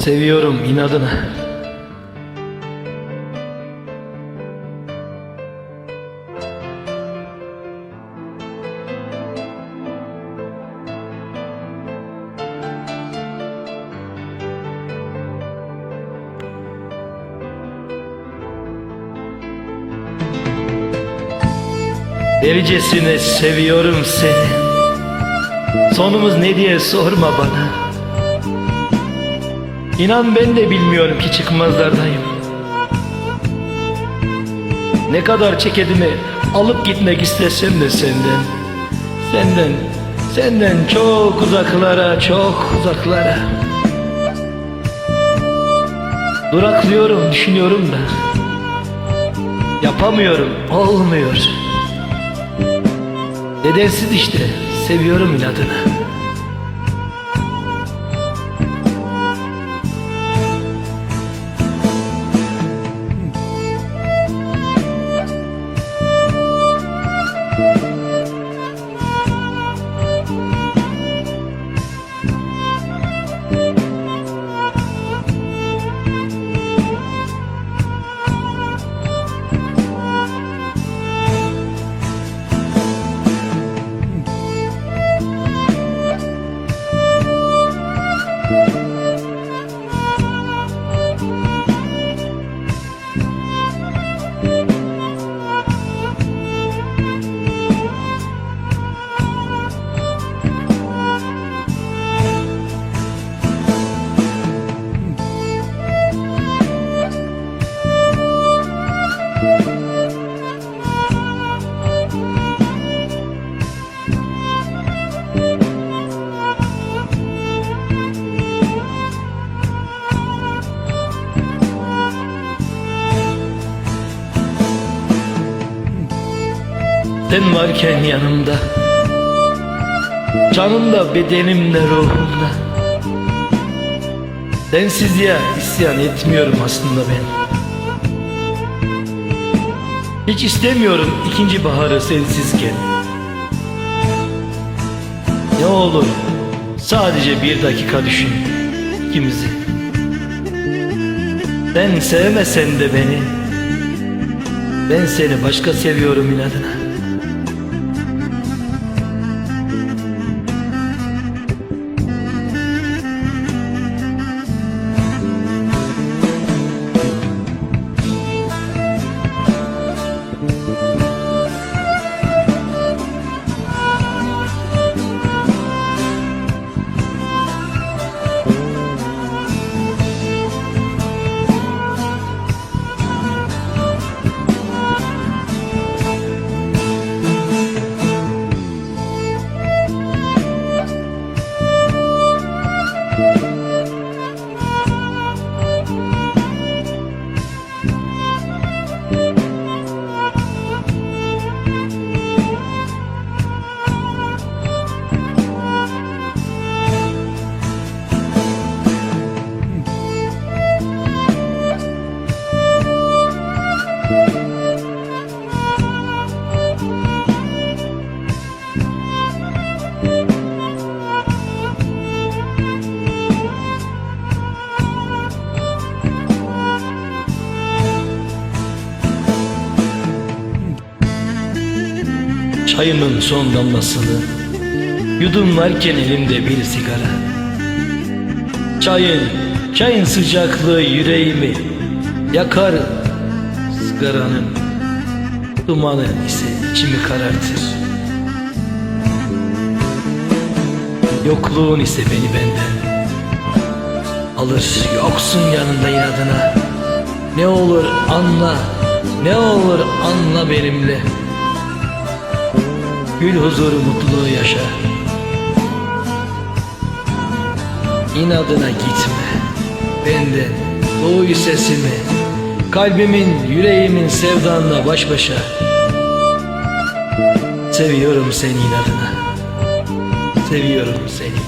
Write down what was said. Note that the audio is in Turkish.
Seviyorum inadına. Delicesine seviyorum seni. Sonumuz ne diye sorma bana. İnan ben de bilmiyorum ki çıkmazlardayım. Ne kadar çekedimi alıp gitmek istesem de senden. Senden, senden çok uzaklara, çok uzaklara. Duraklıyorum, düşünüyorum da. Yapamıyorum, olmuyor. Nedensiz işte, seviyorum inadına. Sen varken yanımda. Canımda, bedenimde, ruhumda. Sensiz ya isyan etmiyorum aslında ben. Hiç istemiyorum ikinci baharı sensizken. Ne olur sadece bir dakika düşün ikimizi. Sen sevmesen de beni Ben seni başka seviyorum inadına Çayımın son damlasını Yudumlarken elimde bir sigara. Çayın, çayın sıcaklığı yüreğimi Yakar Sigaranın dumanı ise içimi karartır. Yokluğun ise beni benden Alır. Yoksun yanında inadına. Ne olur anla Ne olur anla benimle Gül huzuru mutluluğu yaşa İnadına gitme Benden duy sesimi Kalbimin yüreğimin sevdanla baş başa. Seviyorum seni inadına. Seviyorum seni